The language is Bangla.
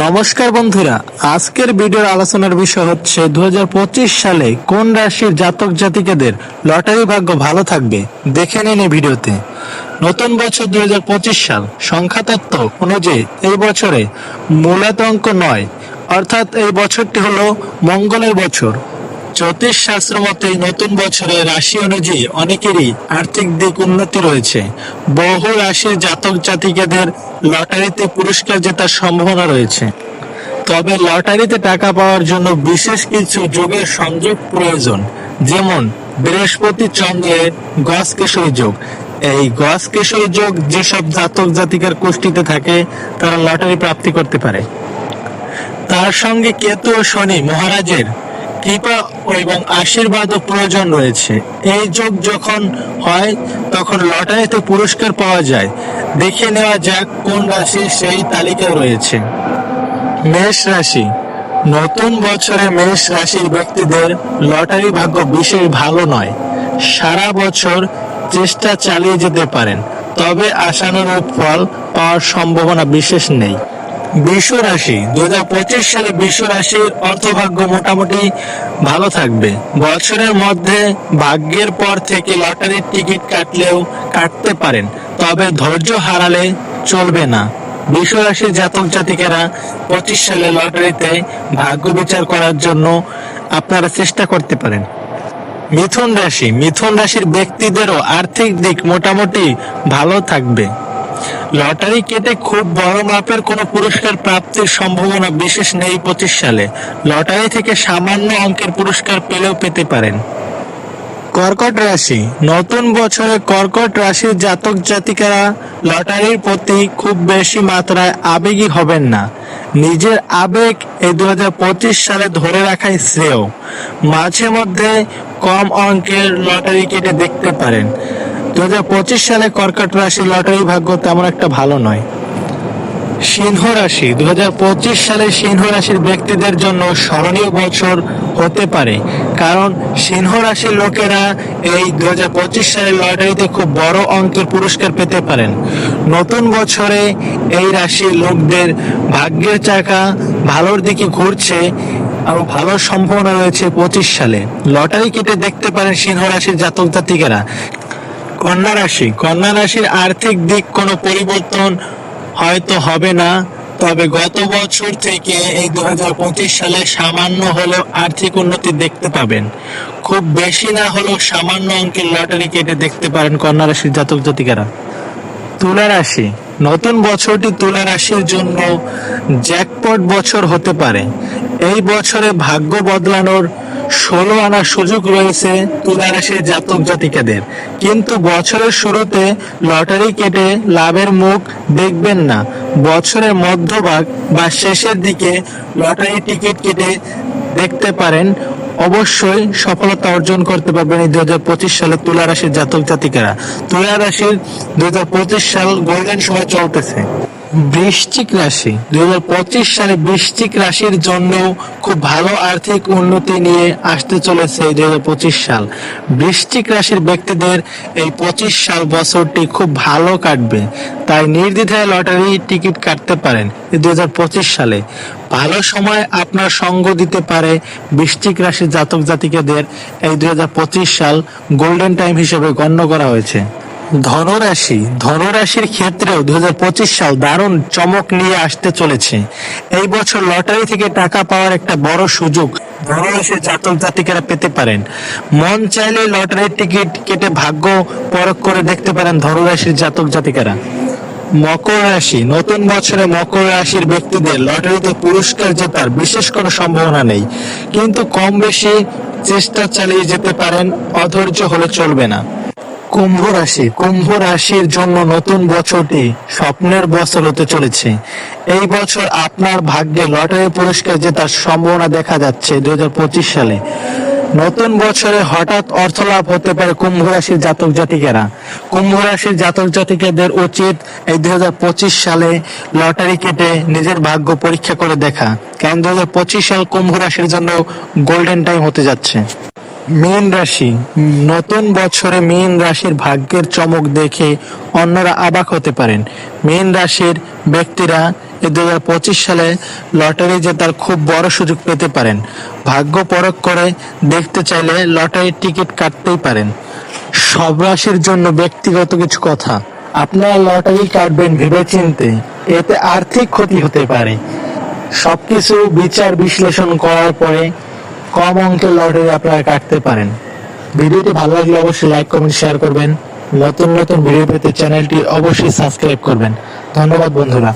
নমস্কার বন্ধুরা, আজকের ভিডিওর আলোচনার বিষয় হচ্ছে দু হাজার পঁচিশ সালে কোন রাশির জাতক জাতিকাদের লটারি ভাগ্য ভালো থাকবে, দেখে নিন এই ভিডিওতে। নতুন বছর দু হাজার পঁচিশ সাল, সংখ্যাতত্ত্ব অনুযায়ী এই বছরে মূলত অঙ্ক নয়, অর্থাৎ এই বছরটি হলো মঙ্গলের বছর। জ্যোতিষ শাস্ত্র মতে নতুন বছরে রাশি অনুযায়ী অনেকেরই আর্থিক দিক উন্নতি রয়েছে। বহু রাশির জাতক জাতিকাদের লটারিতে পুরস্কার জেতার সম্ভাবনা রয়েছে। তবে লটারিতে টাকা পাওয়ার জন্য বিশেষ কিছু যোগের সংযোগ প্রয়োজন, যেমন বৃহস্পতি চন্দ্রের গস কেশরী যোগ। এই গস কেশরী যোগ যেসব জাতক জাতিকার কোষ্ঠীতে থাকে, তারা লটারি প্রাপ্তি করতে পারে। তার সঙ্গে কেতু ও শনি মহারাজের কৃপা এবং আশীর্বাদও প্রয়োজন রয়েছে। এই যোগ যখন হয়, তখন লটারিতে পুরস্কার পাওয়া যায়। দেখে নেওয়া যাক কোন রাশি সেই তালিকায় রয়েছে। মেষ রাশি। নতুন বছরে মেষ রাশির ব্যক্তিদের লটারি ভাগ্য বিশেষ ভালো নয়। সারা বছর চেষ্টা চালিয়ে যেতে পারেন, তবে আশানুরূপ ফল পাওয়ার সম্ভাবনা বিশেষ নেই। বিশ্ব রাশি। দু হাজার পঁচিশ সালে বিশ্ব রাশির অর্থভাগ্য মোটামুটি ভালো থাকবে। বছরের মধ্যে ভাগ্যের পর থেকে লটারির টিকিট কাটলেও কাটতে পারেন, তবে ধৈর্য হারালে চলবে না। বিশ্ব রাশির জাতক জাতিকেরা পঁচিশ সালে লটারিতে ভাগ্য বিচার করার জন্য আপনারা চেষ্টা করতে পারেন। মিথুন রাশি। মিথুন রাশির ব্যক্তিদেরও আর্থিক দিক মোটামুটি ভালো থাকবে। লটারি কেটে খুব বড় মাপের কোনো পুরস্কার প্রাপ্তির সম্ভাবনা বিশেষ নেই পঁচিশ সালে। লটারি থেকে সামান্য অঙ্কের পুরস্কার পেলেও পেতে পারেন। কর্কট রাশি। নতুন বছরে কর্কট রাশির জাতক জাতিকারা লটারির প্রতি খুব বেশি মাত্রায় আবেগী হবেন না। নিজের আবেগ এই দু হাজার পঁচিশ সালে ধরে রাখাই শ্রেয়। মাঝে মধ্যে কম অঙ্কের লটারি কেটে দেখতে পারেন। দু হাজার পঁচিশ সালে কর্কট রাশির লটারি ভাগ্য তেমন একটা ভালো নয়। সিংহ রাশি, দুহাজার পঁচিশ সালে সিংহ রাশির ব্যক্তিদের জন্য স্মরণীয় বছর হতে পারে, কারণ সিংহ রাশির লোকেরা এই দু সালের লটারিতে খুব বড় অঙ্কের পুরস্কার পেতে পারেন। নতুন বছরে এই রাশির লোকদের ভাগ্যের চাকা ভালোর দিকে ঘুরছে আর ভালো সম্ভাবনা রয়েছে পঁচিশ সালে। লটারি কেটে দেখতে পারেন সিংহ রাশির জাতক জাতিকেরা কন্যা রাশি। কন্যা রাশির আর্থিক দিক কোনো পরিবর্তন হয়তো হবে না, তবে গত বছর থেকে এই দুই হাজার পঁচিশ সালে সামান্য হলেও আর্থিক উন্নতি দেখতে পাবেন। খুব বেশি না হলেও সামান্য অঙ্কের লটারি কেটে দেখতে পারেন কন্যা রাশির জাতক জাতিকারা। তুলা রাশি। নতুন বছরটি তুলা রাশির জন্য জ্যাকপট বছর হতে পারে। এই বছরে ভাগ্য বদলানোর ষোলো আনার সুযোগ রয়েছে তুলা রাশির জাতক জাতিকাদের। কিন্তু বছরের শুরুতে লটারি কেটে লাভের মুখ দেখবেন না। বছরের মধ্যভাগ বা শেষের দিকে লটারি টিকিট কেটে দেখতে পারেন। অবশ্যই সফলতা অর্জন করতে পারবেন এই দু হাজার পঁচিশ সালে তুলা রাশির জাতক জাতিকারা। তুলা রাশির পঁচিশ সাল গোল্ডেন সময় চলতেছে। বৃশ্চিক রাশি। দুই হাজার পঁচিশ সালে বৃশ্চিক রাশির জন্য খুব ভালো আর্থিক উন্নতি নিয়ে আসতে চলেছে দুই সাল। বৃশ্চিক রাশির ব্যক্তিদের এই পঁচিশ সাল বছরটি খুব ভালো কাটবে। তাই নির্দ্বিধায় লটারি টিকিট কাটতে পারেন দুই সালে। ভালো সময় আপনার সঙ্গ দিতে পারে বৃশ্চিক রাশির জাতক জাতিকাদের এই দুই হাজার পঁচিশ সাল গোল্ডেন টাইম হিসেবে গণ্য করা হয়েছে। ধনুরাশি, ধনুরাশির ক্ষেত্রেও দুহাজার পঁচিশ সাল দারুণ চমক নিয়ে আসতে চলেছে। এই বছর লটারি থেকে টাকা পাওয়ার একটা বড় সুযোগ ধনরাশির জাতক জাতিকারা পেতে পারেন। মন চাইলে লটারির টিকিট কেটে ভাগ্য পরখ করে দেখতে পারেন ধনুরাশির জাতক জাতিকারা মকর রাশি, নতুন বছরে মকর রাশির ব্যক্তিদের লটারিতে পুরস্কার জেতার বিশেষ কোনো সম্ভাবনা নেই। কিন্তু কম বেশি চেষ্টা চালিয়ে যেতে পারেন, অধৈর্য হলে চলবে না। কুম্ভ রাশি, কুম্ভ রাশির জন্য নতুন বছরটি স্বপ্নের বছর হতে চলেছে। এই বছর আপনার ভাগ্যে লটারি পুরস্কার জেতার সম্ভাবনা দেখা যাচ্ছে দুই সালে। নতুন বছরে হঠাৎ অর্থ লাভ হতে পারে কুম্ভ রাশির জাতক জাতিকেরা। কুম্ভ রাশির জাতক জাতিকাদের উচিত এই দুই হাজার পঁচিশ সালে লটারি কেটে নিজের ভাগ্য পরীক্ষা করে দেখা। কারণ দুই সাল কুম্ভ রাশির জন্য গোল্ডেন টাইম হতে যাচ্ছে। মীন রাশি, নতুন বছরে মীন রাশির ভাগ্যের চমক দেখে অন্যরা অবাক হতে পারেন। মীন রাশির ব্যক্তিরা দুই সালে লটারি জেতার খুব বড় সুযোগ পেতে পারেন। ভাগ্য পরখ করে দেখতে চাইলে লটারির টিকিট কাটতেই পারেন। সব রাশির জন্য ব্যক্তিগত কিছু কথা। আপনারা লটারি কাটবেন ভেবেচিন্তে, এতে আর্থিক ক্ষতি হতে পারে। সবকিছু বিচার বিশ্লেষণ করার পরে কম অঙ্কের লটারি আপনারা কাটতে পারেন। ভিডিওটি ভালো লাগলে অবশ্যই লাইক কমেন্ট শেয়ার করবেন। নতুন নতুন ভিডিও পেতে চ্যানেলটি অবশ্যই সাবস্ক্রাইব করবেন। ধন্যবাদ বন্ধুরা।